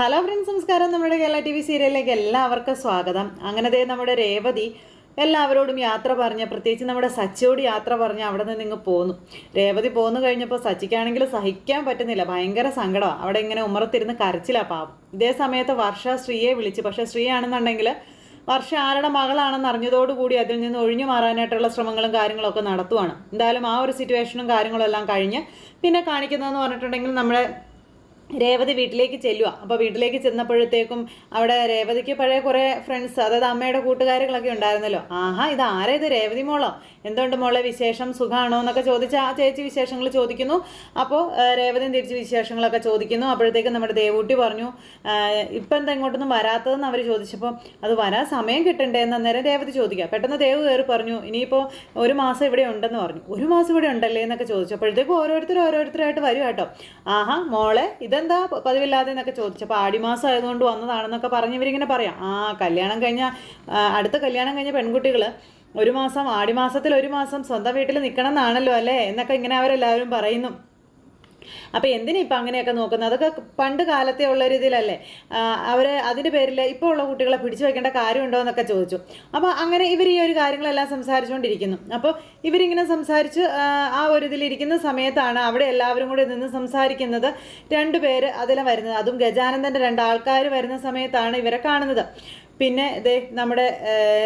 Hello friends നമസ്കാരം. നമ്മുടെ Kerala T V സീരിയലിലേക്ക് എല്ലാവർക്കും സ്വാഗതം. അങ്ങനത്തെ നമ്മുടെ രേവതി എല്ലാവരോടും യാത്ര പറഞ്ഞ് പ്രത്യേകിച്ച് നമ്മുടെ സച്ചിയോട് യാത്ര പറഞ്ഞ് അവിടെ നിന്ന് ഇങ്ങ് പോന്നു. രേവതി പോന്നു കഴിഞ്ഞപ്പോൾ സച്ചിക്കാണെങ്കിൽ സഹിക്കാൻ പറ്റുന്നില്ല. ഭയങ്കര സങ്കടമാണ് അവിടെ ഇങ്ങനെ ഉമ്മറത്തിരുന്ന് കരച്ചിലാണ് പാവം. ഇതേ സമയത്ത് വർഷ ശ്രീയെ വിളിച്ചു. പക്ഷേ ശ്രീ ആണെന്നുണ്ടെങ്കിൽ വർഷ ആരുടെ മകളാണെന്ന് അറിഞ്ഞതോടുകൂടി അതിൽ നിന്ന് ഒഴിഞ്ഞു മാറാനായിട്ടുള്ള ശ്രമങ്ങളും കാര്യങ്ങളൊക്കെ നടത്തുവാണ്. എന്തായാലും ആ ഒരു സിറ്റുവേഷനും കാര്യങ്ങളും എല്ലാം കഴിഞ്ഞ് പിന്നെ കാണിക്കുന്നതെന്ന് പറഞ്ഞിട്ടുണ്ടെങ്കിൽ നമ്മുടെ രേവതി വീട്ടിലേക്ക് ചെല്ലുക. അപ്പോൾ വീട്ടിലേക്ക് ചെന്നപ്പോഴത്തേക്കും അവിടെ രേവതിക്ക് പഴയ കുറേ ഫ്രണ്ട്സ് അതായത് അമ്മയുടെ കൂട്ടുകാരികളൊക്കെ ഉണ്ടായിരുന്നല്ലോ. ആഹാ ഇത് ആരാ ഇത്? രേവതി മോളോ? എന്തുകൊണ്ട് മോളെ വിശേഷം? സുഖമാണോ എന്നൊക്കെ ചോദിച്ച് ആ ചേച്ചി വിശേഷങ്ങൾ ചോദിക്കുന്നു. അപ്പോൾ രേവതി തിരിച്ച് വിശേഷങ്ങളൊക്കെ ചോദിക്കുന്നു. അപ്പോഴത്തേക്കും നമ്മുടെ ദേവൂട്ടി പറഞ്ഞു "ആ, ഇപ്പം എന്താ ഇങ്ങോട്ടൊന്നും വരാത്തതെന്ന് അവർ ചോദിച്ചപ്പോൾ അത് വരാൻ സമയം കിട്ടണ്ടേ? എന്ന് അന്നേരം രേവതി ചോദിക്കുക. പെട്ടെന്ന് ദേവ് കയറി പറഞ്ഞു ഇനിയിപ്പോൾ ഒരു മാസം ഇവിടെ ഉണ്ടെന്ന് പറഞ്ഞു. ഒരു മാസം ഇവിടെ ഉണ്ടല്ലേ? എന്നൊക്കെ ചോദിച്ചു. അപ്പോഴത്തേക്കും ഓരോരുത്തർ ഓരോരുത്തരായിട്ട് വരും കേട്ടോ. ആഹാ മോളെ പ- പതിവില്ലാതെ എന്നൊക്കെ ചോദിച്ചു. അപ്പോൾ ആടിമാസം ആയതുകൊണ്ട് വന്നതാണെന്നൊക്കെ പറഞ്ഞ് ഇവരിങ്ങനെ പറയാം. ആ കല്യാണം കഴിഞ്ഞ അടുത്ത കല്യാണം കഴിഞ്ഞ പെൺകുട്ടികൾ ഒരു മാസം ആടിമാസത്തിൽ ഒരു മാസം സ്വന്തം വീട്ടിൽ നിൽക്കണം എന്നാണല്ലോ അല്ലേ? എന്നൊക്കെ ഇങ്ങനെ അവരെല്ലാവരും പറയുന്നു. അപ്പോൾ എന്തിനാ ഇപ്പം അങ്ങനെയൊക്കെ നോക്കുന്നത്? അതൊക്കെ പണ്ട് കാലത്തെ ഉള്ള രീതിയിലല്ലേ അവർ അതിന്റെ പേരിൽ ഇപ്പോൾ ഉള്ള കുട്ടികളെ പിടിച്ചു വെക്കേണ്ട കാര്യമുണ്ടോ എന്നൊക്കെ ചോദിച്ചു. അപ്പോൾ അങ്ങനെ ഇവർ ഈ ഒരു കാര്യങ്ങളെല്ലാം സംസാരിച്ചുകൊണ്ടിരിക്കുന്നു അപ്പോൾ ഇവരിങ്ങനെ സംസാരിച്ച് ആ, ഒരു ഇതിലിരിക്കുന്ന സമയത്താണ് അവിടെ എല്ലാവരും കൂടി നിന്ന് സംസാരിക്കുന്നത്. രണ്ട് പേര് അതിലെ വരുന്നത്. അതും ഗജാനന്ദന്റെ രണ്ട് ആൾക്കാർ വരുന്ന സമയത്താണ് ഇവരെ കാണുന്നത്. പിന്നെ ഇതേ നമ്മുടെ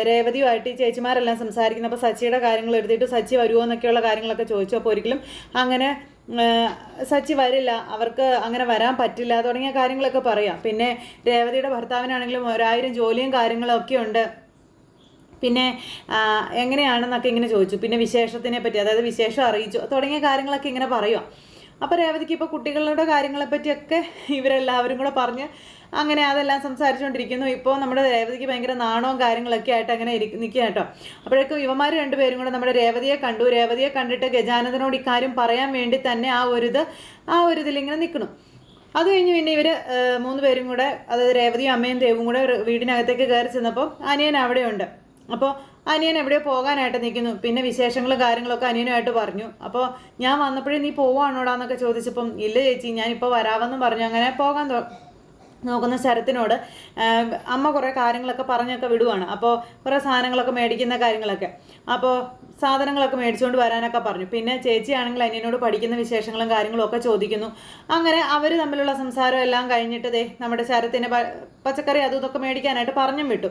രേവതിയുമായിട്ട് ഈ ചേച്ചിമാരെല്ലാം സംസാരിക്കുന്നത് അപ്പോൾ സച്ചിയുടെ കാര്യങ്ങൾ എടുത്തിട്ട് സച്ചി വരുമോ എന്നൊക്കെയുള്ള കാര്യങ്ങളൊക്കെ ചോദിച്ചു. അപ്പോൾ ഒരിക്കലും അങ്ങനെ സച്ചി വരില്ല. അവർക്ക് അങ്ങനെ വരാൻ പറ്റില്ല. തുടങ്ങിയ കാര്യങ്ങളൊക്കെ പറയാം. പിന്നെ രേവതിയുടെ ഭർത്താവിനാണെങ്കിലും ഒരായിരം ജോലിയും കാര്യങ്ങളും ഒക്കെ ഉണ്ട്. പിന്നെ എങ്ങനെയാണെന്നൊക്കെ ഇങ്ങനെ ചോദിച്ചു. പിന്നെ വിശേഷത്തിനെ പറ്റി അതായത് വിശേഷം അറിയിച്ചു. തുടങ്ങിയ കാര്യങ്ങളൊക്കെ ഇങ്ങനെ പറയുക അപ്പോൾ രേവതിക്ക് ഇപ്പോൾ കുട്ടികളുടെ കാര്യങ്ങളെ പറ്റിയൊക്കെ ഇവരെല്ലാവരും കൂടെ പറഞ്ഞ് അങ്ങനെ അതെല്ലാം സംസാരിച്ചുകൊണ്ടിരിക്കുന്നു ഇപ്പോൾ നമ്മുടെ രേവതിക്ക് ഭയങ്കര നാണവും കാര്യങ്ങളൊക്കെ ആയിട്ട് അങ്ങനെ ഇരി നിൽക്കുക കേട്ടോ. അപ്പോഴേക്കും ഇവന്മാർ രണ്ടുപേരും കൂടെ നമ്മുടെ രേവതിയെ കണ്ടു. രേവതിയെ കണ്ടിട്ട് ഗജാനന്ദനോട് ഇക്കാര്യം പറയാൻ വേണ്ടി തന്നെ ആ ഒരു ഇത് ആ ഒരു ഇതിലിങ്ങനെ നിൽക്കണം അത് കഴിഞ്ഞ് പിന്നെ ഇവർ മൂന്ന് പേരും കൂടെ അതായത് രേവതിയും അമ്മയും ദേവും കൂടെ വീടിനകത്തേക്ക് കയറി ചെന്നപ്പോൾ അനിയൻ അവിടെയുണ്ട്. അപ്പോൾ അനിയൻ എവിടെയോ പോകാനായിട്ട് നിൽക്കുന്നു. പിന്നെ വിശേഷങ്ങളും കാര്യങ്ങളൊക്കെ അനിയനുമായിട്ട് പറഞ്ഞു. അപ്പോൾ ഞാൻ വന്നപ്പോഴേ നീ പോവാണോടാന്നൊക്കെ ചോദിച്ചപ്പം ഇല്ല ചേച്ചി ഞാനിപ്പോൾ വരാമെന്നും പറഞ്ഞു. അങ്ങനെ പോകാൻ നോക്കുന്ന ശരത്തിനോട് അമ്മ കുറേ കാര്യങ്ങളൊക്കെ പറഞ്ഞൊക്കെ വിടുവാണ്. അപ്പോൾ കുറേ സാധനങ്ങളൊക്കെ മേടിക്കുന്ന കാര്യങ്ങളൊക്കെ. അപ്പോൾ സാധനങ്ങളൊക്കെ മേടിച്ചുകൊണ്ട് വരാനൊക്കെ പറഞ്ഞു. പിന്നെ ചേച്ചിയാണെങ്കിൽ അനിയനോട് പഠിക്കുന്ന വിശേഷങ്ങളും കാര്യങ്ങളും ഒക്കെ ചോദിക്കുന്നു. അങ്ങനെ അവർ തമ്മിലുള്ള സംസാരം എല്ലാം കഴിഞ്ഞിട്ട് ദേ നമ്മുടെ ശരത്തിന്റെ പച്ചക്കറി അതും ഇതൊക്കെ മേടിക്കാനായിട്ട് പറഞ്ഞും വിട്ടു.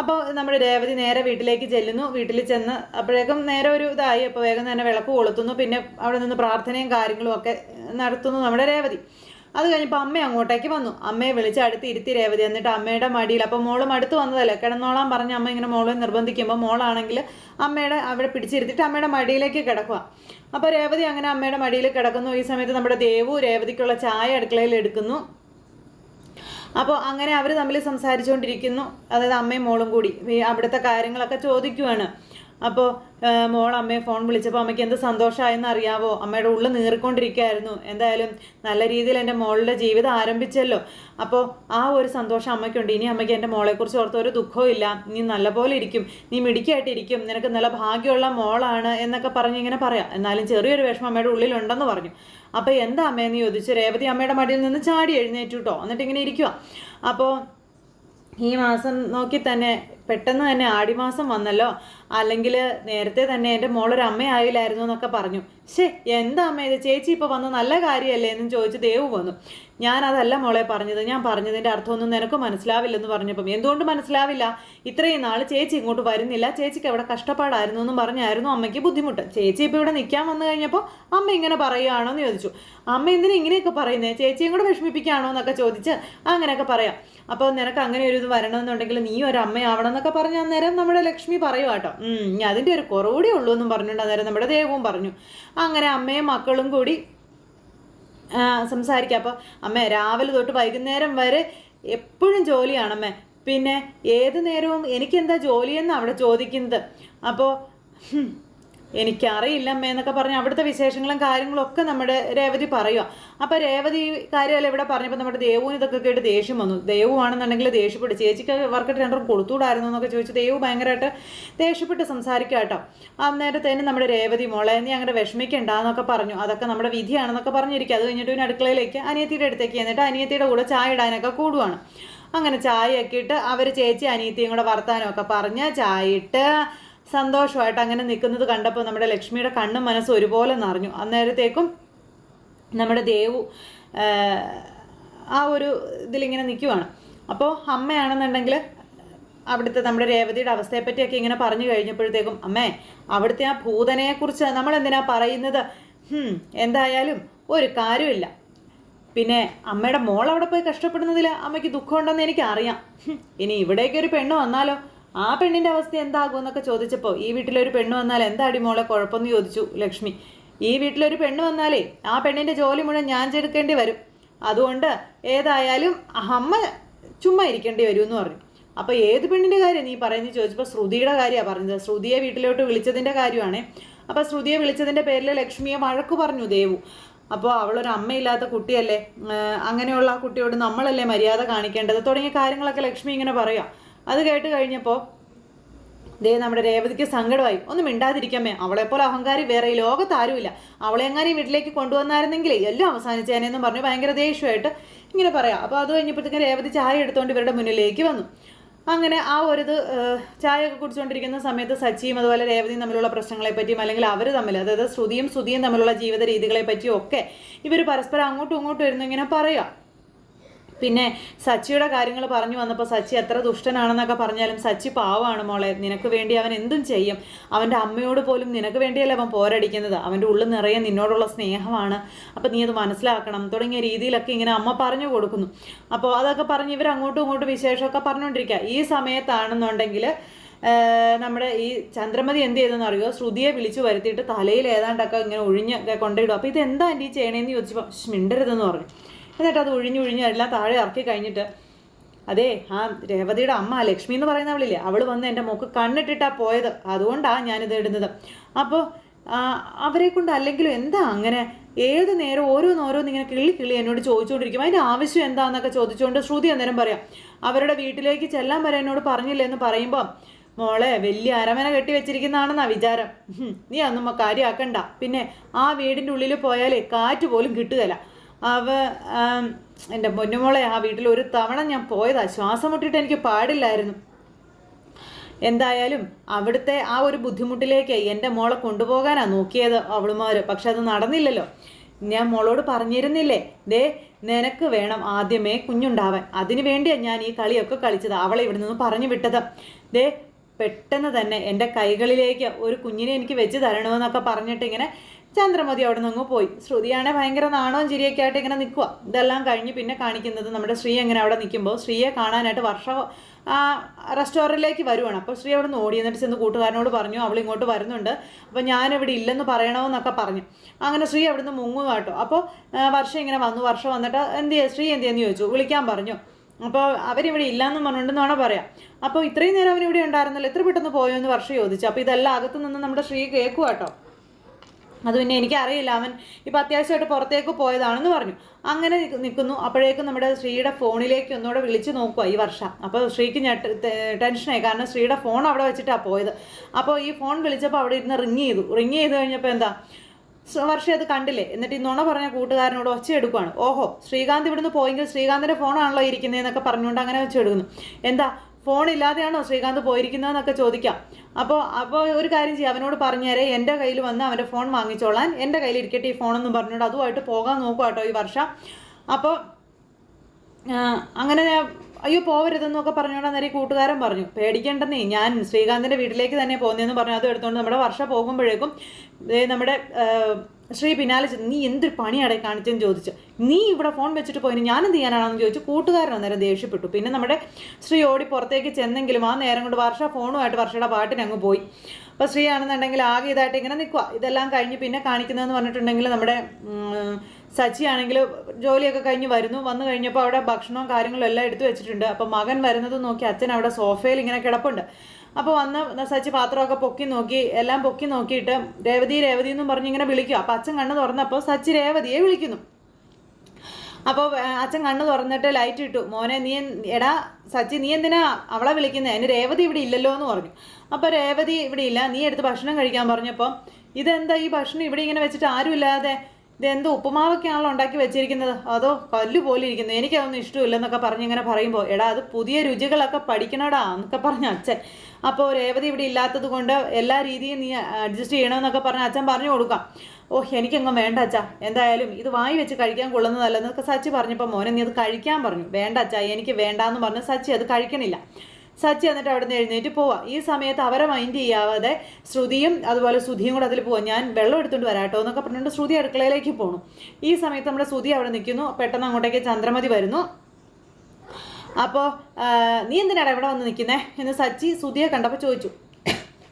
അപ്പോൾ നമ്മുടെ രേവതി നേരെ വീട്ടിലേക്ക് ചെല്ലുന്നു. വീട്ടിൽ ചെന്ന് അപ്പോഴേക്കും നേരെ ഒരു ഇതായി. അപ്പോൾ വേഗം തന്നെ വിളക്ക് കൊളുത്തുന്നു. പിന്നെ അവിടെ നിന്ന് പ്രാർത്ഥനയും കാര്യങ്ങളും ഒക്കെ നടത്തുന്നു നമ്മുടെ രേവതി. അത് കഴിഞ്ഞപ്പോൾ അമ്മ അങ്ങോട്ടേക്ക് വന്നു. അമ്മയെ വിളിച്ച് അടുത്ത് ഇരുത്തി രേവതി എന്നിട്ട് അമ്മയുടെ മടിയിൽ അപ്പോൾ മോളും അടുത്ത് വന്നതല്ലേ? കിടന്നോളാൻ പറഞ്ഞ് അമ്മ ഇങ്ങനെ മോളെ നിർബന്ധിക്കുമ്പോൾ മോളാണെങ്കിൽ അമ്മയുടെ അവിടെ പിടിച്ചിരുത്തിയിട്ട് അമ്മയുടെ മടിയിലേക്ക് കിടക്കുക അപ്പോൾ രേവതി അങ്ങനെ അമ്മയുടെ മടിയിൽ കിടക്കുന്നു. ഈ സമയത്ത് നമ്മുടെ ദേവു രേവതിക്കുള്ള ചായ അടുക്കളയിൽ എടുക്കുന്നു. അപ്പോൾ അങ്ങനെ അവർ തമ്മിൽ സംസാരിച്ചുകൊണ്ടിരിക്കുന്നു അതായത് അമ്മയും മോളും കൂടി അവിടുത്തെ കാര്യങ്ങളൊക്കെ ചോദിക്കുവാണ്. അപ്പോൾ മോൾ അമ്മയെ ഫോൺ വിളിച്ചപ്പോൾ അമ്മയ്ക്ക് എന്ത് സന്തോഷമായെന്ന് അറിയാവോ? അമ്മയുടെ ഉള്ളിൽ നീറിക്കൊണ്ടിരിക്കുകയായിരുന്നു. എന്തായാലും നല്ല രീതിയിൽ എന്റെ മോളുടെ ജീവിതം ആരംഭിച്ചല്ലോ. അപ്പോൾ ആ ഒരു സന്തോഷം അമ്മയ്ക്കുണ്ട്. ഇനി അമ്മയ്ക്ക് എന്റെ മോളെക്കുറിച്ച് ഓർത്ത് ഒരു ദുഃഖവും ഇല്ല. നീ നല്ലപോലെ ഇരിക്കും. നീ മിടിക്കായിട്ടിരിക്കും നിനക്ക് നല്ല ഭാഗ്യമുള്ള മോളാണ് എന്നൊക്കെ പറഞ്ഞ് ഇങ്ങനെ പറയാം. എന്നാലും ചെറിയൊരു വിഷമം അമ്മയുടെ ഉള്ളിലുണ്ടെന്ന് പറഞ്ഞു. അപ്പോൾ എന്താ അമ്മയെന്ന് ചോദിച്ചു രേവതി അമ്മയുടെ മടിയിൽ നിന്ന് ചാടി എഴുന്നേറ്റു കേട്ടോ എന്നിട്ട് ഇങ്ങനെ ഇരിക്കുക അപ്പോൾ ഈ മാസം നോക്കി തന്നെ പെട്ടെന്ന് തന്നെ ആടിമാസം വന്നല്ലോ. അല്ലെങ്കിൽ നേരത്തെ തന്നെ എന്റെ മോളൊരു അമ്മയായില്ലായിരുന്നു എന്നൊക്കെ പറഞ്ഞു. ശേ എന്താ അമ്മ ഇത്? ചേച്ചി ഇപ്പോൾ വന്ന നല്ല കാര്യമല്ലേ എന്നും ചോദിച്ച് ദേവ് വന്നു. ഞാൻ അതല്ല മോളെ പറഞ്ഞത്. ഞാൻ പറഞ്ഞതിന്റെ അർത്ഥമൊന്നും നിനക്ക് മനസ്സിലാവില്ലെന്ന് പറഞ്ഞപ്പം എന്തുകൊണ്ട് മനസ്സിലാവില്ല? ഇത്രയും നാൾ ചേച്ചി ഇങ്ങോട്ട് വരുന്നില്ല. ചേച്ചിക്ക് അവിടെ കഷ്ടപ്പാടായിരുന്നു എന്നും പറഞ്ഞായിരുന്നു അമ്മയ്ക്ക് ബുദ്ധിമുട്ട്. ചേച്ചി ഇപ്പോൾ ഇവിടെ നിൽക്കാൻ വന്നു കഴിഞ്ഞപ്പോൾ അമ്മ ഇങ്ങനെ പറയുകയാണോ എന്ന് ചോദിച്ചു. അമ്മ എന്തിനാ ഇങ്ങനെയൊക്കെ പറയുന്നത് ചേച്ചിയും കൂടെ വിഷമിപ്പിക്കുകയാണോ എന്നൊക്കെ ചോദിച്ച് അങ്ങനെയൊക്കെ പറയാം. അപ്പോൾ നിനക്ക് അങ്ങനെ ഒരു ഇത് വരണമെന്നുണ്ടെങ്കിൽ നീ ഒരു അമ്മയാവണം എന്നൊക്കെ പറഞ്ഞ അന്നേരം നമ്മുടെ ലക്ഷ്മി പറയുക കേട്ടോ. ഇനി അതിന്റെ ഒരു കുറവുകൂടി ഉള്ളൂ എന്നും പറഞ്ഞിട്ട് അന്നേരം നമ്മുടെ ദേവവും പറഞ്ഞു. അങ്ങനെ അമ്മയും മക്കളും കൂടി സംസാരിക്കുക സംസാരിക്കാം. അപ്പോൾ അമ്മ രാവിലെ തൊട്ട് വൈകുന്നേരം വരെ എപ്പോഴും ജോലിയാണ് അമ്മ. പിന്നെ ഏത് നേരവും എനിക്കെന്താ ജോലിയെന്ന് അവിടെ ചോദിക്കുന്നത്? അപ്പോൾ എനിക്കറിയില്ല അമ്മ എന്നൊക്കെ പറഞ്ഞ് അവിടുത്തെ വിശേഷങ്ങളും കാര്യങ്ങളും ഒക്കെ നമ്മുടെ രേവതി പറയുക അപ്പോൾ രേവതി കാര്യമല്ല ഇവിടെ പറഞ്ഞപ്പോൾ നമ്മുടെ ദേവുവിന് ഇതൊക്കെ കേട്ട് ദേഷ്യം വന്നു. ദേവുവാണെന്നുണ്ടെങ്കിൽ ദേഷ്യപ്പെട്ട് ചേച്ചിക്ക് വർക്കിട്ട് രണ്ടും കൊടുത്തുകൂടായിരുന്നു എന്നൊക്കെ ചോദിച്ചു ദേവു ഭയങ്കരമായിട്ട് ദേഷ്യപ്പെട്ട് സംസാരിക്കുക കേട്ടോ അന്നേരത്തേനും നമ്മുടെ രേവതി മോളെ നീ അങ്ങനെ വിഷമിക്കണ്ട എന്നൊക്കെ പറഞ്ഞു. അതൊക്കെ നമ്മുടെ വിധിയാണെന്നൊക്കെ പറഞ്ഞിരിക്കുക അത് കഴിഞ്ഞിട്ട് പിന്നെ അടുക്കളയിലേക്ക് അനിയത്തിയുടെ അടുത്തേക്ക് എന്നിട്ട് അനിയത്തിയുടെ കൂടെ ചായ ഇടാനൊക്കെ കൂടുവാണ്. അങ്ങനെ ചായയൊക്കെ ഇട്ട് അവർ ചേച്ചി അനിയത്തിയും കൂടെ വർത്താനമൊക്കെ പറഞ്ഞ് ചായ ഇട്ട് സന്തോഷമായിട്ട് അങ്ങനെ നിൽക്കുന്നത് കണ്ടപ്പോൾ നമ്മുടെ ലക്ഷ്മിയുടെ കണ്ണും മനസ്സും ഒരുപോലെ നിറഞ്ഞു. അന്നേരത്തേക്കും നമ്മുടെ ദേവു ആ, ഒരു ഇതിലിങ്ങനെ നിൽക്കുവാണ്. അപ്പോൾ അമ്മയാണെന്നുണ്ടെങ്കിൽ അവിടുത്തെ നമ്മുടെ രേവതിയുടെ അവസ്ഥയെപ്പറ്റിയൊക്കെ ഇങ്ങനെ പറഞ്ഞു കഴിഞ്ഞപ്പോഴത്തേക്കും അമ്മേ അവിടുത്തെ ആ ഭൂതനെക്കുറിച്ച് നമ്മൾ എന്തിനാ പറയുന്നത് എന്തായാലും ഒരു കാര്യമില്ല. പിന്നെ അമ്മയുടെ മോൾ അവിടെ പോയി കഷ്ടപ്പെടുന്നതിൽ അമ്മയ്ക്ക് ദുഃഖമുണ്ടെന്ന് എനിക്കറിയാം. ഇനി ഇവിടേക്ക് ഒരു പെണ്ണ് വന്നാലോ? ആ പെണ്ണിന്റെ അവസ്ഥ എന്താകും എന്നൊക്കെ ചോദിച്ചപ്പോൾ ഈ വീട്ടിലൊരു പെണ്ണ് വന്നാൽ എന്താടി മോളെ? കുഴപ്പമെന്ന് ചോദിച്ചു ലക്ഷ്മി. ഈ വീട്ടിലൊരു പെണ്ണ് വന്നാലേ ആ പെണ്ണിന്റെ ജോലി മുഴുവൻ ഞാൻ ചെടുക്കേണ്ടി വരും. അതുകൊണ്ട് ഏതായാലും അമ്മ ചുമ്മാ ഇരിക്കേണ്ടി വരും എന്ന് പറഞ്ഞു. അപ്പോൾ ഏത് പെണ്ണിന്റെ കാര്യം നീ പറയുന്നത് ചോദിച്ചപ്പോൾ ശ്രുതിയുടെ കാര്യമാണ് പറഞ്ഞത്. ശ്രുതിയെ വീട്ടിലോട്ട് വിളിച്ചതിന്റെ കാര്യമാണേ. അപ്പോൾ ശ്രുതിയെ വിളിച്ചതിന്റെ പേരിൽ ലക്ഷ്മിയെ വഴക്ക് പറഞ്ഞു ദേവു. അപ്പോൾ അവളൊരു അമ്മയില്ലാത്ത കുട്ടിയല്ലേ? അങ്ങനെയുള്ള ആ കുട്ടിയോട് നമ്മളല്ലേ മര്യാദ കാണിക്കേണ്ടത്? തുടങ്ങിയ കാര്യങ്ങളൊക്കെ ലക്ഷ്മി ഇങ്ങനെ പറയാം. അത് കേട്ട് കഴിഞ്ഞപ്പോൾ ദേ നമ്മുടെ രേവതിക്ക് സങ്കടമായി. ഒന്നും മിണ്ടാതിരിക്കാമേ അവളെപ്പോലെ അഹങ്കാരി വേറെ ഈ ലോകത്ത് ആരുമില്ല. അവളെ എങ്ങാനും വീട്ടിലേക്ക് കൊണ്ടുവന്നായിരുന്നെങ്കിലേ എല്ലാം അവസാനിച്ചേനെന്നും പറഞ്ഞു ഭയങ്കര ദേഷ്യമായിട്ട് ഇങ്ങനെ പറയാം. അപ്പോൾ അത് കഴിഞ്ഞപ്പോഴത്തേക്കും രേവതി ചായ എടുത്തുകൊണ്ട് ഇവരുടെ മുന്നിലേക്ക് വന്നു. അങ്ങനെ ആ ഒരു ഇത് ചായയൊക്കെ കുടിച്ചുകൊണ്ടിരിക്കുന്ന സമയത്ത് സച്ചിയും അതുപോലെ രേവതിയും തമ്മിലുള്ള പ്രശ്നങ്ങളെ പറ്റിയും അല്ലെങ്കിൽ അവർ തമ്മിൽ അതായത് ശ്രുതിയും ശ്രുതിയും തമ്മിലുള്ള ജീവിത രീതികളെ പറ്റിയും ഒക്കെ ഇവർ പരസ്പരം അങ്ങോട്ടും ഇങ്ങോട്ടും ഇരുന്ന് ഇങ്ങനെ പറയാം. പിന്നെ സച്ചിയുടെ കാര്യങ്ങൾ പറഞ്ഞു വന്നപ്പോൾ സച്ചി എത്ര ദുഷ്ടനാണെന്നൊക്കെ പറഞ്ഞാലും സച്ചി പാവമാണ് മോളെ. നിനക്ക് വേണ്ടി അവൻ എന്തും ചെയ്യും. അവന്റെ അമ്മയോട് പോലും നിനക്ക് വേണ്ടിയല്ല അവൻ പോരടിക്കുന്നത്. അവന്റെ ഉള്ളിൽ നിറയെ നിന്നോടുള്ള സ്നേഹമാണ്. അപ്പോൾ നീ അത് മനസ്സിലാക്കണം. തുടങ്ങിയ രീതിയിലൊക്കെ ഇങ്ങനെ അമ്മ പറഞ്ഞു കൊടുക്കുന്നു. അപ്പോൾ അതൊക്കെ പറഞ്ഞ് ഇവർ അങ്ങോട്ടും ഇങ്ങോട്ടും വിശേഷമൊക്കെ പറഞ്ഞുകൊണ്ടിരിക്കുക ഈ സമയത്താണെന്നുണ്ടെങ്കിൽ നമ്മുടെ ഈ ചന്ദ്രമതി എന്ത് ചെയ്തെന്ന് അറിയോ? ശ്രുതിയെ വിളിച്ചു വരുത്തിയിട്ട് തലയിൽ ഏതാണ്ടൊക്കെ ഇങ്ങനെ ഒഴിഞ്ഞൊക്കെ കൊണ്ടിടും. അപ്പോൾ ഇത് എന്താ ഈ ചെയ്യണേന്ന് ചോദിച്ചപ്പോൾ "ശ്ശ്, മിണ്ടരുതെന്ന് പറഞ്ഞു. എന്നിട്ട് അത് ഒഴിഞ്ഞു ഒഴിഞ്ഞ് എല്ലാം താഴെ ഇറക്കി കഴിഞ്ഞിട്ട് അതെ ആ രേവതിയുടെ അമ്മ ലക്ഷ്മി എന്ന് പറയുന്ന അവളില്ലേ അവൾ വന്ന് എന്റെ മോക്ക് കണ്ണിട്ടിട്ടാ പോയത്. അതുകൊണ്ടാണ് ഞാനിത് ഇടുന്നത്. അപ്പോൾ അവരെ കൊണ്ട് അല്ലെങ്കിലും എന്താ അങ്ങനെ ഏത് നേരം ഓരോന്നോരോന്ന് ഇങ്ങനെ കിളി കിളി എന്നോട് ചോദിച്ചുകൊണ്ടിരിക്കും അതിന്റെ ആവശ്യം എന്താണെന്നൊക്കെ ചോദിച്ചുകൊണ്ട് ശ്രുതി അന്നേരം പറയാം അവരുടെ വീട്ടിലേക്ക് ചെല്ലാൻ വരെ എന്നോട് പറഞ്ഞില്ല എന്ന് പറയുമ്പോൾ മോളെ വലിയ അരമന കെട്ടി വെച്ചിരിക്കുന്നതാണെന്നാ വിചാരം. നീ അതൊന്നും കാര്യമാക്കണ്ട പിന്നെ ആ വീടിന്റെ ഉള്ളിൽ പോയാലേ കാറ്റ് പോലും കിട്ടുകയില്ല. അവ എന്റെ പൊന്നുമോളെ ആ വീട്ടിൽ ഒരു തവണ ഞാൻ പോയതാ. ശ്വാസം മുട്ടിയിട്ട് എനിക്ക് പാടില്ലായിരുന്നു. എന്തായാലും അവിടുത്തെ ആ ഒരു ബുദ്ധിമുട്ടിലേക്ക് എന്റെ മോളെ കൊണ്ടുപോകാനാണ് നോക്കിയത് അവളുമാർ പക്ഷെ അത് നടന്നില്ലല്ലോ. ഞാൻ മോളോട് പറഞ്ഞിരുന്നില്ലേ ദേ നിനക്ക് വേണം ആദ്യമേ കുഞ്ഞുണ്ടാവാൻ. അതിനു വേണ്ടിയാണ് ഞാൻ ഈ കളിയൊക്കെ കളിച്ചത്. അവളെ ഇവിടെ നിന്ന് പറഞ്ഞു വിട്ടത്. ദേ പെട്ടെന്ന് തന്നെ എന്റെ കൈകളിലേക്ക് ഒരു കുഞ്ഞിനെ എനിക്ക് വെച്ച് തരണമെന്നൊക്കെ പറഞ്ഞിട്ട് ഇങ്ങനെ ചന്ദ്രമതി അവിടെ നിന്ന് പോയി. ശ്രുതിയാണെ ഭയങ്കര നാണവും ചിരിയൊക്കെ ആയിട്ട് ഇങ്ങനെ നിൽക്കുക ഇതെല്ലാം കഴിഞ്ഞ് പിന്നെ കാണിക്കുന്നത് നമ്മുടെ ശ്രീ എങ്ങനെ അവിടെ നിൽക്കുമ്പോൾ ശ്രീയെ കാണാനായിട്ട് വർഷ റെസ്റ്റോറന്റിലേക്ക് വരുവാണ്. അപ്പോൾ ശ്രീ അവിടെ നിന്ന് ഓടി എന്നിട്ട് ചെന്ന് കൂട്ടുകാരനോട് പറഞ്ഞു അവൾ ഇങ്ങോട്ട് വരുന്നുണ്ട്. അപ്പോൾ ഞാനിവിടെ ഇല്ലെന്ന് പറയണമെന്നൊക്കെ പറഞ്ഞു. അങ്ങനെ ശ്രീ അവിടെ നിന്ന് മുങ്ങുക കേട്ടോ അപ്പോൾ വർഷം ഇങ്ങനെ വന്നു. വർഷം വന്നിട്ട് എന്ത് ചെയ്യാ ശ്രീ എന്ത് ചെയ്യുന്നു ചോദിച്ചു. വിളിക്കാൻ പറഞ്ഞു. അപ്പോൾ അവരിവിടെ ഇല്ലയെന്നും വേണം പറയാം. അപ്പോൾ ഇത്രയും നേരം അവനിവിടെ ഉണ്ടായിരുന്നല്ലോ എത്ര പെട്ടെന്ന് പോയോ എന്ന് വർഷം ചോദിച്ചു. അപ്പോൾ ഇതെല്ലാം അകത്തു നിന്ന് നമ്മുടെ ശ്രീ കേൾക്കുക കേട്ടോ. അത് പിന്നെ എനിക്കറിയില്ല അവൻ ഇപ്പം അത്യാവശ്യമായിട്ട് പുറത്തേക്ക് പോയതാണെന്ന് പറഞ്ഞു. അങ്ങനെ നിൽക്കുന്നു അപ്പോഴേക്കും നമ്മുടെ ശ്രീയുടെ ഫോണിലേക്ക് ഒന്നുകൂടെ വിളിച്ച് നോക്കുക ഈ വർഷം. അപ്പോൾ ശ്രീക്ക് ഞാൻ ടെൻഷനായി. കാരണം ശ്രീയുടെ ഫോൺ അവിടെ വെച്ചിട്ടാണ് പോയത്. അപ്പോൾ ഈ ഫോൺ വിളിച്ചപ്പോൾ അവിടെ ഇരുന്ന് റിങ് ചെയ്തു. റിങ് ചെയ്ത് കഴിഞ്ഞപ്പോൾ എന്താ വർഷം അത് കണ്ടില്ലേ? എന്നിട്ട് ഈ നുണ പറഞ്ഞ കൂട്ടുകാരനോട് ഒച്ച ഓഹോ ശ്രീകാന്ത് ഇവിടുന്ന് പോയെങ്കിൽ ശ്രീകാന്തിന്റെ ഫോണാണല്ലോ ഇരിക്കുന്നതെന്നൊക്കെ പറഞ്ഞുകൊണ്ട് അങ്ങനെ വെച്ച് എടുക്കുന്നു. എന്താ ഫോൺ ഇല്ലാതെയാണോ ശ്രീകാന്ത് പോയിരിക്കുന്നതെന്നൊക്കെ ചോദിക്കാം. അപ്പോൾ അപ്പോൾ ഒരു കാര്യം ചെയ്യാം. അവനോട് പറഞ്ഞേരെ എന്റെ കയ്യിൽ വന്ന് അവന്റെ ഫോൺ വാങ്ങിച്ചോളാൻ. എന്റെ കയ്യിൽ ഇരിക്കട്ടെ ഈ ഫോണെന്നും പറഞ്ഞുകൊണ്ട് അതുമായിട്ട് പോകാൻ നോക്കുക കേട്ടോ ഈ വർഷം. അപ്പോൾ അങ്ങനെ അയ്യോ പോവരുതെന്നൊക്കെ പറഞ്ഞുകൊണ്ട് അന്നേരം കൂട്ടുകാരൻ പറഞ്ഞു പേടിക്കേണ്ടെന്നേ ഞാൻ ശ്രീകാന്തിന്റെ വീട്ടിലേക്ക് തന്നെ പോകുന്നതെന്ന് പറഞ്ഞു അത് എടുത്തുകൊണ്ട് നമ്മുടെ വർഷം പോകുമ്പോഴേക്കും നമ്മുടെ ശ്രീ പിന്നാലെ ചെന്ന് നീ എന്തൊരു പണിയാടെ കാണിച്ചെന്ന് ചോദിച്ചു നീ ഇവിടെ ഫോൺ വെച്ചിട്ട് പോയിന് ഞാനെന്ത് ചെയ്യാനാണെന്ന് ചോദിച്ചു കൂട്ടുകാരൻ അന്നേരം ദേഷ്യപ്പെട്ടു പിന്നെ നമ്മുടെ ശ്രീ ഓടി പുറത്തേക്ക് ചെന്നെങ്കിലും ആ നേരം കൊണ്ട് വർഷ ഫോണുമായിട്ട് വർഷയുടെ പാട്ടിന് അങ്ങ് പോയി അപ്പോൾ ശ്രീ ആണെന്നുണ്ടെങ്കിൽ ആകെ ഇതായിട്ട് ഇങ്ങനെ നിൽക്കുക ഇതെല്ലാം കഴിഞ്ഞ് പിന്നെ കാണിക്കുന്നതെന്ന് പറഞ്ഞിട്ടുണ്ടെങ്കിൽ നമ്മുടെ ഉം, സച്ചി ആണെങ്കിൽ ജോലിയൊക്കെ കഴിഞ്ഞ് വരുന്നു. വന്നു കഴിഞ്ഞപ്പോൾ അവിടെ ഭക്ഷണവും കാര്യങ്ങളും എല്ലാം എടുത്തു വെച്ചിട്ടുണ്ട്. അപ്പോൾ മകൻ വരുന്നത് നോക്കി അച്ഛൻ അവിടെ സോഫയിൽ ഇങ്ങനെ കിടപ്പുണ്ട്. അപ്പോൾ വന്ന് സച്ചി പാത്രമൊക്കെ പൊക്കി നോക്കി എല്ലാം പൊക്കി നോക്കിയിട്ട് രേവതി രേവതി എന്നും പറഞ്ഞ് ഇങ്ങനെ വിളിക്കുക അപ്പോൾ അച്ഛൻ കണ്ണ് തുറന്നപ്പോൾ സച്ചി രേവതിയെ വിളിക്കുന്നു. അപ്പോൾ അച്ഛൻ കണ്ണ് തുറന്നിട്ട് ലൈറ്റ് ഇട്ടു. മോനെ നീ എടാ സച്ചി നീ എന്തിനാ അവളെ വിളിക്കുന്നത് അതിന് രേവതി ഇവിടെ ഇല്ലല്ലോ എന്ന് പറഞ്ഞു. അപ്പോൾ രേവതി ഇവിടെ ഇല്ല. നീ എടുത്ത് ഭക്ഷണം കഴിക്കാൻ പറഞ്ഞപ്പോൾ ഇതെന്താ ഈ ഭക്ഷണം ഇവിടെ ഇങ്ങനെ വെച്ചിട്ട് ആരുമില്ലാതെ ഇതെന്തോ ഉപ്പുമാവൊക്കെയാണല്ലോ ഉണ്ടാക്കി വെച്ചിരിക്കുന്നത്? അതോ കല്ല് പോലെ ഇരിക്കുന്നത് എനിക്കതൊന്നും ഇഷ്ടമില്ലെന്നൊക്കെ പറഞ്ഞ് ഇങ്ങനെ പറയുമ്പോൾ എടാ അത് പുതിയ രുചികളൊക്കെ പഠിക്കണടാ എന്നൊക്കെ പറഞ്ഞ അച്ഛൻ. അപ്പോൾ രേവതി ഇവിടെ ഇല്ലാത്തത് കൊണ്ട് എല്ലാ രീതിയും നീ അഡ്ജസ്റ്റ് ചെയ്യണമെന്നൊക്കെ പറഞ്ഞ് അച്ഛൻ പറഞ്ഞു കൊടുക്കാം. ഓഹ് എനിക്കങ്ങ് വേണ്ട അച്ഛാ. എന്തായാലും ഇത് വായി വെച്ച് കഴിക്കാൻ കൊള്ളുന്നതല്ലെന്നൊക്കെ സച്ചി പറഞ്ഞപ്പോൾ മോനെ നീ അത് കഴിക്കാൻ പറഞ്ഞു. വേണ്ട അച്ഛാ എനിക്ക് വേണ്ടാന്ന് പറഞ്ഞ് സച്ചി അത് കഴിക്കണില്ല. സച്ചി എന്നിട്ട് അവിടെ നിന്ന് എഴുന്നേറ്റ് പോവാം. ഈ സമയത്ത് അവരെ മൈൻഡ് ചെയ്യാതെ ശ്രുതിയും അതുപോലെ സുധിയും കൂടെ അതിൽ പോവാം. ഞാൻ വെള്ളം എടുത്തുകൊണ്ട് വരാട്ടോ എന്നൊക്കെ പറഞ്ഞുകൊണ്ട് ശ്രുതി അടുക്കളയിലേക്ക് പോണു. ഈ സമയത്ത് നമ്മുടെ ശ്രുതി അവിടെ നിൽക്കുന്നു പെട്ടെന്ന് അങ്ങോട്ടേക്ക് ചന്ദ്രമതി വരുന്നു. അപ്പോൾ നീ എന്തിനാണ് ഇവിടെ വന്ന് നിൽക്കുന്നേ എന്ന് സച്ചി സുധിയെ കണ്ടപ്പോൾ ചോദിച്ചു.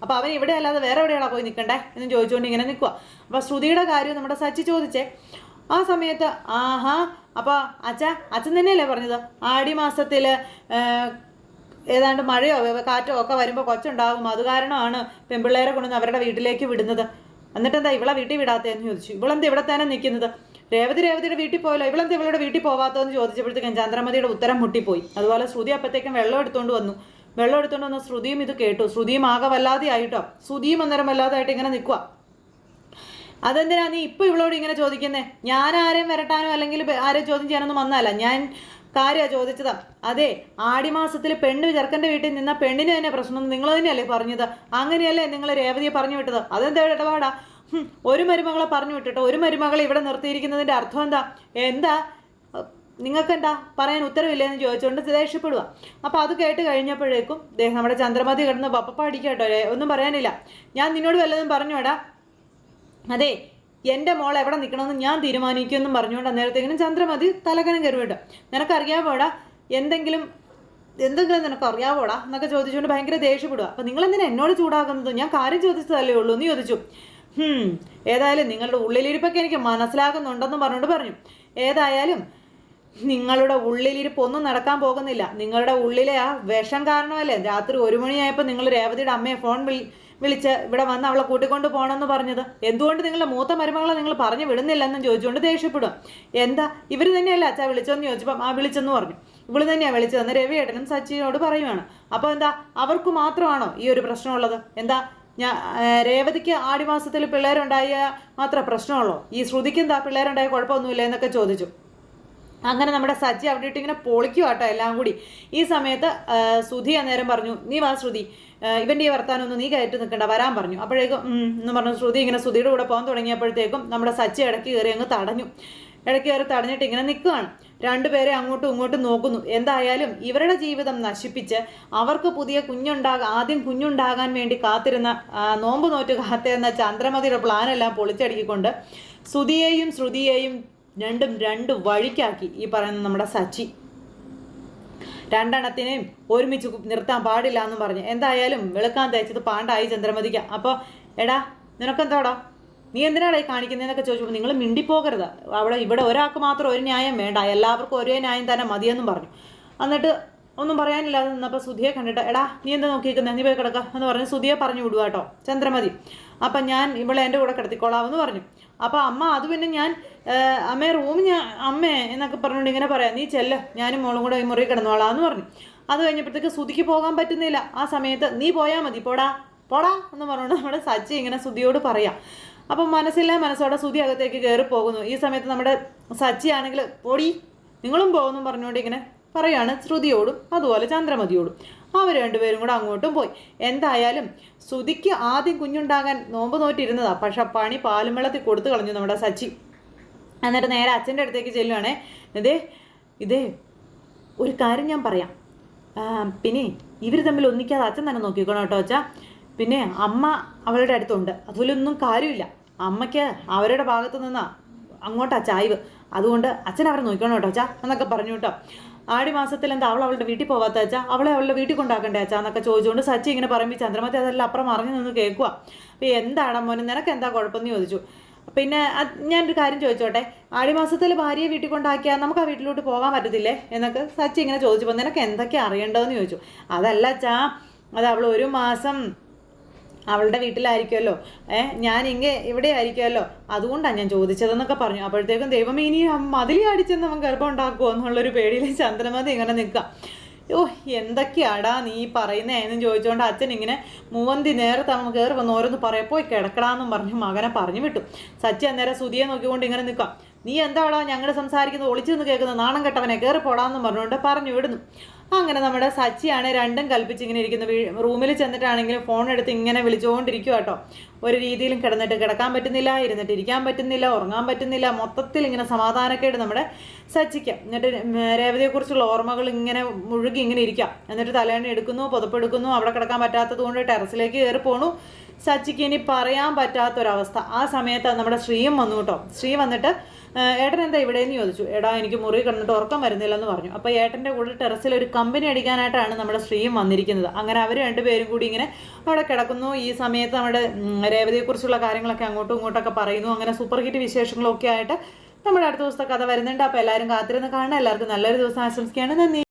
അപ്പോൾ അവൻ ഇവിടെ അല്ലാതെ വേറെ എവിടെയാണോ പോയി നിൽക്കണ്ടേ എന്ന് ചോദിച്ചുകൊണ്ട് ഇങ്ങനെ നിൽക്കുക അപ്പോൾ ശ്രുതിയുടെ കാര്യം നമ്മുടെ സച്ചി ചോദിച്ചേ. ആ സമയത്ത് ആഹാ അപ്പോൾ അച്ഛ അച്ഛൻ തന്നെയല്ലേ പറഞ്ഞത്? ആടി മാസത്തിൽ ഏതാണ്ട് മഴയോ കാറ്റോ ഒക്കെ വരുമ്പോൾ കൊച്ചുണ്ടാകും. അത് കാരണമാണ് പെൺപിള്ളേരെ കൊണ്ടുവന്ന് അവരുടെ വീട്ടിലേക്ക് വിടുന്നത്. എന്നിട്ടെന്താ ഇവളെ വീട്ടിൽ വിടാത്തതെന്ന് ചോദിച്ചു. ഇവളെന്താ ഇവിടെ തന്നെ നിൽക്കുന്നത്? രേവതി രേവതിയുടെ വീട്ടിൽ പോയല്ലോ. ഇവളെന്താ ഇവളുടെ വീട്ടിൽ പോവാത്തതെന്ന് ചോദിച്ചപ്പോഴത്തേക്കും ചന്ദ്രമതിയുടെ ഉത്തരം മുട്ടിപ്പോയി. അതുപോലെ ശ്രുതി അപ്പോഴത്തേക്കും വെള്ളം എടുത്തുകൊണ്ട് വന്നു. വെള്ളം എടുത്തുകൊണ്ട് വന്ന ശ്രുതിയും ഇത് കേട്ടു. ശ്രുതിയും ആകെ വല്ലാതെ ആയിട്ടോ ശ്രുതിയും അന്നേരം വല്ലാതായിട്ട് ഇങ്ങനെ നിൽക്കുക അതെന്തിനാ നീ ഇപ്പൊ ഇവളോട് ഇങ്ങനെ ചോദിക്കുന്നേ? ഞാൻ ആരെയും വരട്ടാനോ അല്ലെങ്കിൽ ആരെയും ചോദ്യം ചെയ്യാനൊന്നും വന്നതല്ല. ഞാൻ കാര്യ ചോദിച്ചതാ. അതെ ആടിമാസത്തിൽ പെണ്ണ് ചെറുക്കന്റെ വീട്ടിൽ നിന്ന പെണ്ണിന് തന്നെ പ്രശ്നം. നിങ്ങൾ തന്നെയല്ലേ പറഞ്ഞത്? അങ്ങനെയല്ലേ നിങ്ങൾ രേവതിയെ പറഞ്ഞു വിട്ടത്? അതെന്താ ഇടപാടാ ഒരു മരുമകളെ പറഞ്ഞു വിട്ടിട്ട് ഒരു മരുമകളെ ഇവിടെ നിർത്തിയിരിക്കുന്നതിന്റെ അർത്ഥം എന്താ? എന്താ? നിങ്ങൾക്ക് എന്താ പറയാൻ ഉത്തരവില്ലെന്ന് ചോദിച്ചുകൊണ്ട് ദേഷ്യപ്പെടുക അപ്പോൾ അത് കേട്ട് കഴിഞ്ഞപ്പോഴേക്കും ദേ നമ്മുടെ ചന്ദ്രമതി കിടന്ന് അടിക്കട്ടോ ഒന്നും പറയാനില്ല. ഞാൻ നിന്നോട് വല്ലതും പറഞ്ഞോടാ? അതെ എന്റെ മോൾ എവിടെ നിൽക്കണമെന്ന് ഞാൻ തീരുമാനിക്കുമെന്നും പറഞ്ഞുകൊണ്ട് അന്നേരത്തേക്കിനും ചന്ദ്രമതി തലകനം കയറിവിട്ടു. നിനക്കറിയാവോടാ? എന്തെങ്കിലും എന്തെങ്കിലും നിനക്ക് അറിയാവോടാ എന്നൊക്കെ ചോദിച്ചുകൊണ്ട് ഭയങ്കര ദേഷ്യപ്പെടുക അപ്പം നിങ്ങൾ എന്തിനാ എന്നോട് ചൂടാകുന്നത്? ഞാൻ കാര്യം ചോദിച്ചതല്ലേ ഉള്ളൂ എന്ന് ചോദിച്ചു. ഏതായാലും നിങ്ങളുടെ ഉള്ളിലിരിപ്പൊക്കെ എനിക്ക് മനസ്സിലാകുന്നുണ്ടെന്ന് പറഞ്ഞുകൊണ്ട് പറഞ്ഞു. ഏതായാലും നിങ്ങളുടെ ഉള്ളിലിരിപ്പ് ഒന്നും നടക്കാൻ പോകുന്നില്ല. നിങ്ങളുടെ ഉള്ളിലെ ആ വിഷം കാരണമല്ലേ? രാത്രി ഒരു മണിയായപ്പോൾ നിങ്ങൾ രേവതിയുടെ അമ്മയെ ഫോൺ വിളി വിളിച്ച് ഇവിടെ വന്ന് അവളെ കൂട്ടിക്കൊണ്ട് പോകണമെന്ന് പറഞ്ഞത്. എന്തുകൊണ്ട് നിങ്ങളുടെ മൂത്ത മരുമകളെ നിങ്ങൾ പറഞ്ഞു വിടുന്നില്ലെന്നും ചോദിച്ചുകൊണ്ട് ദേഷ്യപ്പെടും. എന്താ? ഇവർ തന്നെയല്ല അച്ഛാ വിളിച്ചോന്ന് ചോദിച്ചപ്പം ആ വിളിച്ചെന്ന് പറഞ്ഞു. ഇവൾ തന്നെയാണ് വിളിച്ചതെന്ന് രവിയേട്ടനും സച്ചിനോട് പറയുവാണ്. അപ്പോൾ എന്താ? അവർക്ക് മാത്രമാണോ ഈ ഒരു പ്രശ്നമുള്ളത്? എന്താ? ഞാൻ രേവതിക്ക് ആടിമാസത്തിൽ പിള്ളേരുണ്ടായ മാത്രമേ പ്രശ്നമുള്ളൂ ഈ ശ്രുതിക്ക് എന്താ പിള്ളേരുണ്ടായ കുഴപ്പമൊന്നുമില്ല എന്നൊക്കെ ചോദിച്ചു. അങ്ങനെ നമ്മുടെ സജ്ജി അവിടെ ഇട്ട് ഇങ്ങനെ പൊളിക്കുക കേട്ടോ എല്ലാം കൂടി. ഈ സമയത്ത് സുധി അന്നേരം പറഞ്ഞു നീ വാ ശ്രുതി ഇവന്റെ ഈ വർത്താനൊന്നും നീ കയറ്റി നിൽക്കണ്ട വരാൻ പറഞ്ഞു. അപ്പോഴേക്കും എന്ന് പറഞ്ഞു. ശ്രുതി ഇങ്ങനെ സുധിയുടെ കൂടെ പോകാൻ തുടങ്ങിയപ്പോഴത്തേക്കും നമ്മുടെ സച്ചി ഇടയ്ക്ക് കയറി അങ്ങ് തടഞ്ഞു. ഇടയ്ക്ക് കയറി തടഞ്ഞിട്ട് ഇങ്ങനെ നിൽക്കുകയാണ് രണ്ടുപേരെ അങ്ങോട്ടും ഇങ്ങോട്ടും നോക്കുന്നു. എന്തായാലും ഇവരുടെ ജീവിതം നശിപ്പിച്ച് അവർക്ക് പുതിയ കുഞ്ഞുണ്ടാകാൻ ആദ്യം കുഞ്ഞുണ്ടാകാൻ വേണ്ടി കാത്തിരുന്ന നോമ്പ് നോറ്റ് കാത്തിരുന്ന ചന്ദ്രമതിയുടെ പ്ലാനെല്ലാം പൊളിച്ചടുക്കിക്കൊണ്ട് സുധിയെയും ശ്രുതിയെയും രണ്ടും രണ്ട് വഴിക്കാക്കി ഈ പറയുന്ന നമ്മുടെ സച്ചി. രണ്ടെണ്ണത്തിനെയും ഒരുമിച്ച് നിർത്താൻ പാടില്ല എന്ന് പറഞ്ഞു. എന്തായാലും വെളുക്കാൻ തേച്ചത് പാണ്ടായി ചന്ദ്രമതിക്ക. അപ്പോൾ എടാ നിനക്കെന്താടാ? നീ എന്തിനാടായി കാണിക്കുന്നതെന്നൊക്കെ ചോദിച്ചപ്പോൾ നിങ്ങൾ മിണ്ടിപ്പോകരുത്. അവിടെ ഇവിടെ ഒരാൾക്ക് മാത്രം ഒരു ന്യായം വേണ്ട. എല്ലാവർക്കും ഒരേ ന്യായം തന്നെ മതിയെന്നും പറഞ്ഞു. എന്നിട്ട് ഒന്നും പറയാനില്ലാതെ നിന്നപ്പോൾ സുധിയെ കണ്ടിട്ട് എടാ നീ എന്താ നോക്കിയിരിക്കുന്നത് നീ പോയി കിടക്കുക എന്ന് പറഞ്ഞ് സുധിയെ പറഞ്ഞു വിടുക കേട്ടോ ചന്ദ്രമതി. അപ്പം ഞാൻ ഇവളെ എന്റെ കൂടെ കിടത്തിക്കോളാമെന്ന് പറഞ്ഞു. അപ്പോൾ അമ്മ അത് പിന്നെ ഞാൻ അമ്മ റൂം ഞാൻ അമ്മേ എന്നൊക്കെ പറഞ്ഞുകൊണ്ട് ഇങ്ങനെ പറയാം നീ ചെല്ല ഞാനും മോളും കൂടെ മുറി കിടന്നോളാം എന്ന് പറഞ്ഞു. അത് കഴിഞ്ഞപ്പോഴത്തേക്ക് സുധിക്ക് പോകാൻ പറ്റുന്നില്ല. ആ സമയത്ത് നീ പോയാൽ മതി പോടാ പോടാ എന്ന് പറഞ്ഞുകൊണ്ട് നമ്മുടെ സച്ചി ഇങ്ങനെ സുധിയോട് പറയാം. അപ്പം മനസ്സില്ല മനസ്സോടെ സുധി അകത്തേക്ക് കയറി പോകുന്നു. ഈ സമയത്ത് നമ്മുടെ സച്ചി ആണെങ്കിൽ പൊടി നിങ്ങളും പോകുന്നു പറഞ്ഞുകൊണ്ട് ഇങ്ങനെ പറയാണ് ശ്രുതിയോടും അതുപോലെ ചന്ദ്രമതിയോടും. അവർ രണ്ടുപേരും കൂടെ അങ്ങോട്ടും പോയി. എന്തായാലും സുതിക്ക് ആദ്യം കുഞ്ഞുണ്ടാകാൻ നോമ്പ് നോറ്റിരുന്നതാ. പക്ഷെ പണി പാലും വെള്ളത്തിൽ കൊടുത്തു കളഞ്ഞു നമ്മുടെ സച്ചി. എന്നിട്ട് നേരെ അച്ഛന്റെ അടുത്തേക്ക് ചെല്ലുവാണേ. ഇതേ ഇതേ ഒരു കാര്യം ഞാൻ പറയാം. പിന്നെ ഇവർ തമ്മിൽ ഒന്നിക്കാതെ അച്ഛൻ തന്നെ നോക്കിക്കോണം കേട്ടോ അച്ഛാ. പിന്നെ അമ്മ അവളുടെ അടുത്തുണ്ട്. അതുപോലൊന്നും കാര്യമില്ല. അമ്മയ്ക്ക് അവരുടെ ഭാഗത്തു നിന്നാണ് അങ്ങോട്ടാ ചായ്വ്. അതുകൊണ്ട് അച്ഛൻ അവരെ നോക്കണം കേട്ടോ അച്ഛാ എന്നൊക്കെ പറഞ്ഞു കേട്ടോ. ആടി മാസത്തിൽ എന്താ അവൾ അവളുടെ വീട്ടിൽ പോവാത്ത അച്ഛാ? അവളെ അവളുടെ വീട്ടിൽ കൊണ്ടാക്കണ്ടേ അച്ഛാ? എന്നൊക്കെ ചോദിച്ചുകൊണ്ട് സച്ചി ഇങ്ങനെ പറയുമ്പോൾ ചന്ദ്രമതി അതെല്ലാം അപ്പുറം മറിഞ്ഞു നിന്ന് കേൾക്കുക അപ്പോൾ എന്താണ് മോനെ നിനക്ക് എന്താ കുഴപ്പമെന്ന് ചോദിച്ചു. പിന്നെ ഞാനൊരു കാര്യം ചോദിച്ചോട്ടെ? ആടിമാസത്തിൽ ഭാര്യയെ വീട്ടിൽ കൊണ്ടാക്കിയാൽ നമുക്ക് ആ വീട്ടിലോട്ട് പോകാൻ പറ്റത്തില്ലേ? എന്നൊക്കെ സച്ചി ഇങ്ങനെ ചോദിച്ചപ്പോൾ നിനക്ക് എന്തൊക്കെ അറിയേണ്ടതെന്ന് ചോദിച്ചു. അതല്ല ചാ അത് അവൾ ഒരു മാസം അവളുടെ വീട്ടിലായിരിക്കുമല്ലോ. ഏ ഞാൻ ഇങ്ങനെ ഇവിടെ ആയിരിക്കുമല്ലോ അതുകൊണ്ടാണ് ഞാൻ ചോദിച്ചതെന്നൊക്കെ പറഞ്ഞു. അപ്പോഴത്തേക്കും ദൈവം ഇനി മതിലി അടിച്ചെന്ന് അവൻ ഗർഭം ഉണ്ടാക്കുമോ എന്നുള്ളൊരു പേടിയിൽ ചന്ദ്രമതി ഇങ്ങനെ നിൽക്കാം ഓ എന്തൊക്കെയാടാ നീ പറയുന്നതെന്നും ചോദിച്ചുകൊണ്ട് അച്ഛൻ ഇങ്ങനെ മൂവന്തി നേരത്തെ അവൻ കയറി വന്ന് ഓരോന്ന് പറയാം. പോയി കിടക്കടാന്നും പറഞ്ഞ് മകനെ പറഞ്ഞു വിട്ടു. സച്ചി അന്നേരം സുതിയെ നോക്കിക്കൊണ്ട് ഇങ്ങനെ നിൽക്കാം നീ എന്താടാ ഞങ്ങൾ സംസാരിക്കുന്നത്? ഒളിച്ചു നിന്ന് കേൾക്കുന്നത്? നാണം കെട്ടവനെ കയറി പോടാന്നും പറഞ്ഞുകൊണ്ട് പറഞ്ഞു വിടുന്നു. അങ്ങനെ നമ്മുടെ സച്ചിയാണ് രണ്ടും കൽപ്പിച്ച് ഇങ്ങനെ ഇരിക്കുന്ന. റൂമിൽ ചെന്നിട്ടാണെങ്കിലും ഫോൺ എടുത്ത് ഇങ്ങനെ വിളിച്ചുകൊണ്ടിരിക്കുക കേട്ടോ. ഒരു രീതിയിലും കിടന്നിട്ട് കിടക്കാൻ പറ്റുന്നില്ല ഇരുന്നിട്ട് ഇരിക്കാൻ പറ്റുന്നില്ല ഉറങ്ങാൻ പറ്റുന്നില്ല. മൊത്തത്തിൽ ഇങ്ങനെ സമാധാനക്കേട് നമ്മുടെ സച്ചിക്ക്. എന്നിട്ട് രേവതിയെക്കുറിച്ചുള്ള ഓർമ്മകൾ ഇങ്ങനെ മുഴുകി ഇങ്ങനെ ഇരിക്കാം. എന്നിട്ട് തലേണ എടുക്കുന്നു പുതപ്പെടുക്കുന്നു അവിടെ കിടക്കാൻ പറ്റാത്തത് കൊണ്ട് ടെറസിലേക്ക് കയറി പോണു. സച്ചിക്ക് ഇനി പറയാൻ പറ്റാത്തൊരവസ്ഥ. ആ സമയത്ത് നമ്മുടെ ശ്രീയും വന്നു കേട്ടോ. ശ്രീ വന്നിട്ട് ഏട്ടൻ എന്താ ഇവിടെ നിന്ന് ചോദിച്ചു. എടാ എനിക്ക് മുറി കിടന്നിട്ട് ഉറക്കം വരുന്നില്ലെന്ന് പറഞ്ഞു. അപ്പോൾ ഏട്ടന്റെ കൂടെ ടെറസിൽ ഒരു കമ്പനി അടിക്കാനായിട്ടാണ് നമ്മുടെ ശ്രീയും വന്നിരിക്കുന്നത്. അങ്ങനെ അവർ രണ്ടുപേരും കൂടി ഇങ്ങനെ അവിടെ കിടക്കുന്നു. ഈ സമയത്ത് നമ്മുടെ രേവതിയെക്കുറിച്ചുള്ള കാര്യങ്ങളൊക്കെ അങ്ങോട്ടും ഇങ്ങോട്ടൊക്കെ പറയുന്നു. അങ്ങനെ സൂപ്പർ ഹിറ്റ് വിശേഷങ്ങളൊക്കെ ആയിട്ട് നമ്മുടെ അടുത്ത ദിവസത്തെ കഥ വരുന്നുണ്ട്. അപ്പോൾ എല്ലാവരും കാത്തിരുന്ന് കാണാൻ എല്ലാവർക്കും നല്ലൊരു ദിവസം ആശംസിക്കുകയാണ്. നന്ദി.